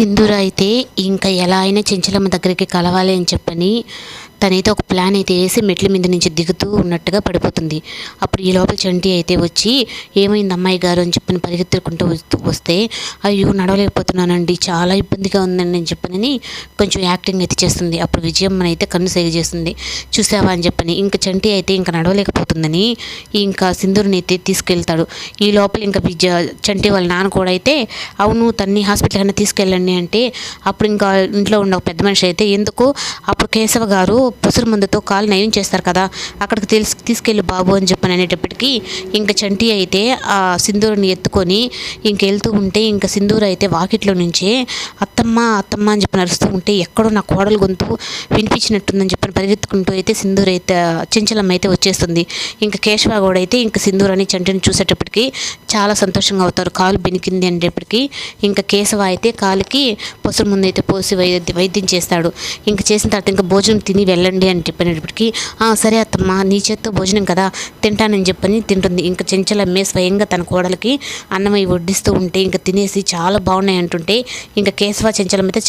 సింధూర అయితే ఇంకా ఎలా అయినా చెంచలమ్మ దగ్గరికి కలవాలి అని చెప్పని తనైతే ఒక ప్లాన్ అయితే వేసి మెట్ల మీద నుంచి దిగుతూ ఉన్నట్టుగా పడిపోతుంది. అప్పుడు ఈ లోపల చంటి అయితే వచ్చి ఏమైంది అమ్మాయి గారు? అని చెప్పని పరిగెత్తుకుంటూ వస్తూ వస్తే అయ్యో నడవలేకపోతున్నానండి చాలా ఇబ్బందిగా ఉందండి అని చెప్పని కొంచెం యాక్టింగ్ అయితే చేస్తుంది. అప్పుడు విజయమ్మని అయితే కన్ను సేగ చేస్తుంది. చూసావా? అని చెప్పని ఇంకా చంటి అయితే ఇంకా నడవలేకపోతుందని ఇంకా సింధూరుని అయితే తీసుకెళ్తాడు. ఈ లోపల ఇంకా విజయ చంటి వాళ్ళ నాన్న కూడా అయితే అవును తన్ని హాస్పిటల్ కన్నా తీసుకెళ్ళండి అంటే అప్పుడు ఇంకా ఇంట్లో ఉన్న ఒక పెద్ద మనిషి అయితే ఎందుకు? అప్పుడు కేశవ గారు పసురు మందుతో కాలు నయం చేస్తారు కదా అక్కడికి తెలిసి తీసుకెళ్ళి బాబు అని చెప్పని అనేటప్పటికీ ఇంకా చంటి అయితే ఆ సింధూరుని ఎత్తుకొని ఇంకెళ్తూ ఉంటే ఇంకా సింధూరు అయితే వాకిట్లో నుంచే అత్తమ్మ అత్తమ్మ అని చెప్పి నడుస్తూ ఉంటే ఎక్కడో నా కోడలు గొంతు వినిపించినట్టుందని చెప్పని పరిగెత్తుకుంటూ అయితే సింధూరు అయితే చెంచలమ్మ అయితే వచ్చేస్తుంది. ఇంకా కేశవ కూడా అయితే ఇంకా సింధూరు అని చంటిని చూసేటప్పటికి చాలా సంతోషంగా అవుతారు. కాలు బెనికింది అనేటప్పటికీ ఇంకా కేశవ అయితే కాలుకి పసురు ముందు అయితే పోసి వైద్య వైద్యం చేస్తాడు. ఇంకా చేసిన తర్వాత ఇంకా భోజనం తిని వెళ్ళండి అని చెప్పినప్పటికీ "ఆ, సరే అత్తమ్మ నీ చేత్తో భోజనం కదా తింటానని చెప్పని తింటుంది. ఇంకా చెంచలమ్మే స్వయంగా తన కోడలికి అన్నం వడ్డిస్తూ ఉంటే ఇంకా తినేసి చాలా బాగున్నాయి అంటుంటే ఇంకా కేశవ చెంచలం అయితే